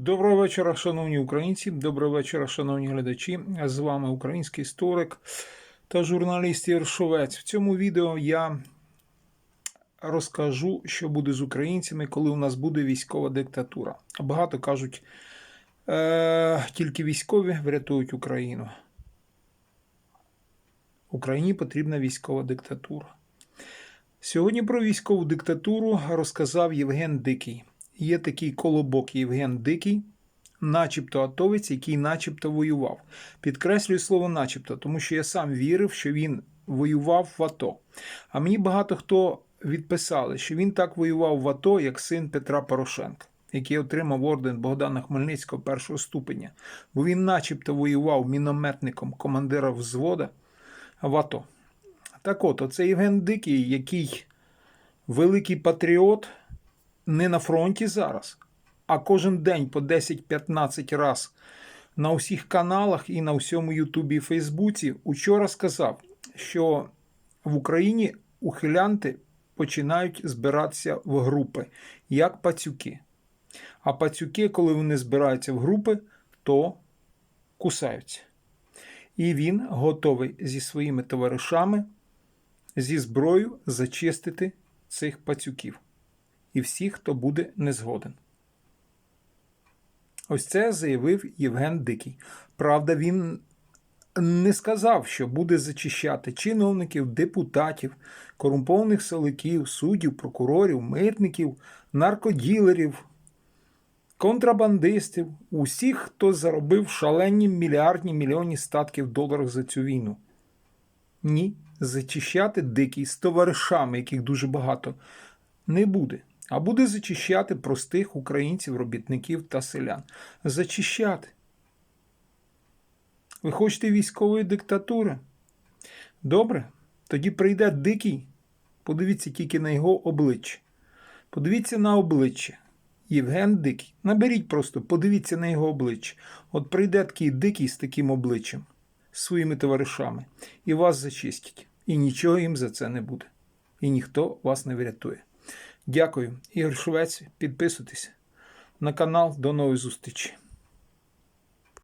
Доброго вечора, шановні українці. Доброго вечора, шановні глядачі. З вами український історик та журналіст Ігор Шовець. В цьому відео я розкажу, що буде з українцями, коли у нас буде військова диктатура. Багато кажуть, е- тільки військові врятують Україну. Україні потрібна військова диктатура. Сьогодні про військову диктатуру розказав Євген Дикий. Є такий колобок Євген Дикий, начебто атовець, який начебто воював. Підкреслюю слово начебто, тому що я сам вірив, що він воював в АТО. А мені багато хто відписали, що він так воював в АТО, як син Петра Порошенка, який отримав орден Богдана Хмельницького першого ступеня, бо він начебто воював мінометником командира взвода в АТО. Так от, оце Євген Дикий, який великий патріот не на фронті зараз, а кожен день по 10-15 раз на усіх каналах і на всьому Ютубі і Фейсбуці учора сказав, що в Україні ухилянти починають збиратися в групи, як пацюки. А пацюки, коли вони збираються в групи, то кусаються. І він готовий зі своїми товаришами зі зброєю зачистити цих пацюків і всіх, хто буде не згоден. Ось це заявив Євген Дикий. Правда, він не сказав, що буде зачищати чиновників, депутатів, корумпованих силиків, суддів, прокурорів, митників, наркоділерів, контрабандистів, усіх, хто заробив шалені мільярдні мільйонні статків доларів за цю війну. Ні, зачищати дикий з товаришами, яких дуже багато, не буде. А буде зачищати простих українців, робітників та селян. Зачищати. Ви хочете військової диктатури? Добре, тоді прийде дикий. Подивіться тільки на його обличчя. Подивіться на обличчя. Євген Дикий. Наберіть просто, подивіться на його обличчя. От прийде такий дикий з таким обличчям, з своїми товаришами, і вас зачистять. І нічого їм за це не буде. І ніхто вас не врятує. Дякую, Ігор Швець. Підписуйтесь на канал. До нової зустрічі.